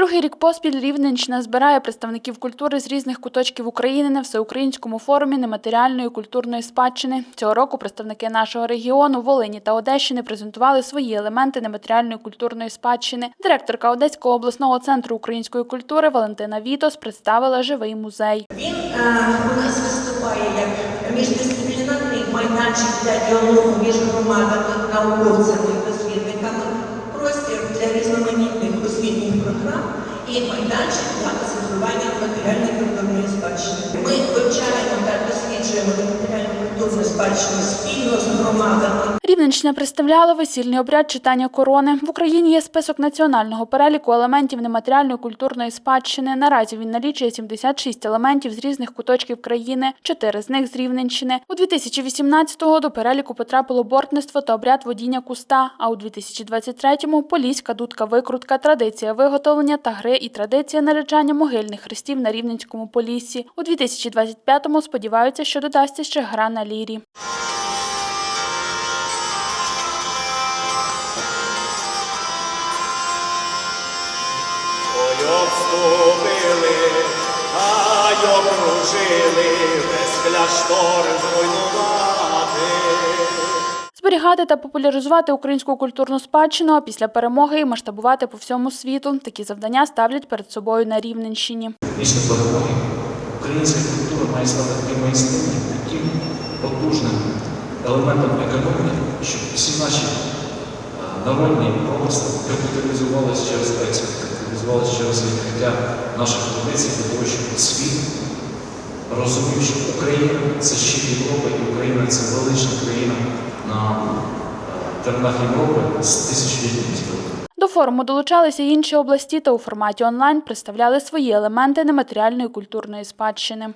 Другий рік поспіль Рівненщина збирає представників культури з різних куточків України на всеукраїнському форумі нематеріальної культурної спадщини. Цього року представники нашого регіону Волині та Одещини презентували свої елементи нематеріальної культурної спадщини. Директорка Одеського обласного центру української культури Валентина Вітос представила живий музей. Він е, у нас виступає як міждисциплінарний майданчик для діалогу між громадами, науковцями і майданчик для оцифрування матеріальної культурної спадщини. Ми вивчаємо та досліджуємо матеріальну культурну спадщину спільно з громадами. Рівненщина представляла весільний обряд читання корони. В Україні є список національного переліку елементів нематеріальної культурної спадщини. Наразі він налічує 76 елементів з різних куточків країни, чотири з них з Рівненщини. У 2018-го до переліку потрапило бортництво та обряд водіння куста. А у 2023-му – поліська дудка викрутка, традиція виготовлення та гри і традиція наряджання могильних хрестів на Рівненському поліссі. У 2025-му сподіваються, що додасться ще гра на лірі. Обступили, а й окружили, весь кляштор зруйнувати. Зберігати та популяризувати українську культурну спадщину, а після перемоги і масштабувати по всьому світу. Такі завдання ставлять перед собою на Рівненщині. Після перемоги українська культура має стати таким майстерним, таким потужним елементом економіки, щоб всі наші е, народні промисли капіталізувалися через експорт, капіталізувалися через відкриття наших традицій для того, щоб світ розумів, що Україна це ще Європа, і Україна це велична країна на е, теренах Європи з тисячолітнім історією. До форуму долучалися й інші області та у форматі онлайн представляли свої елементи нематеріальної культурної спадщини.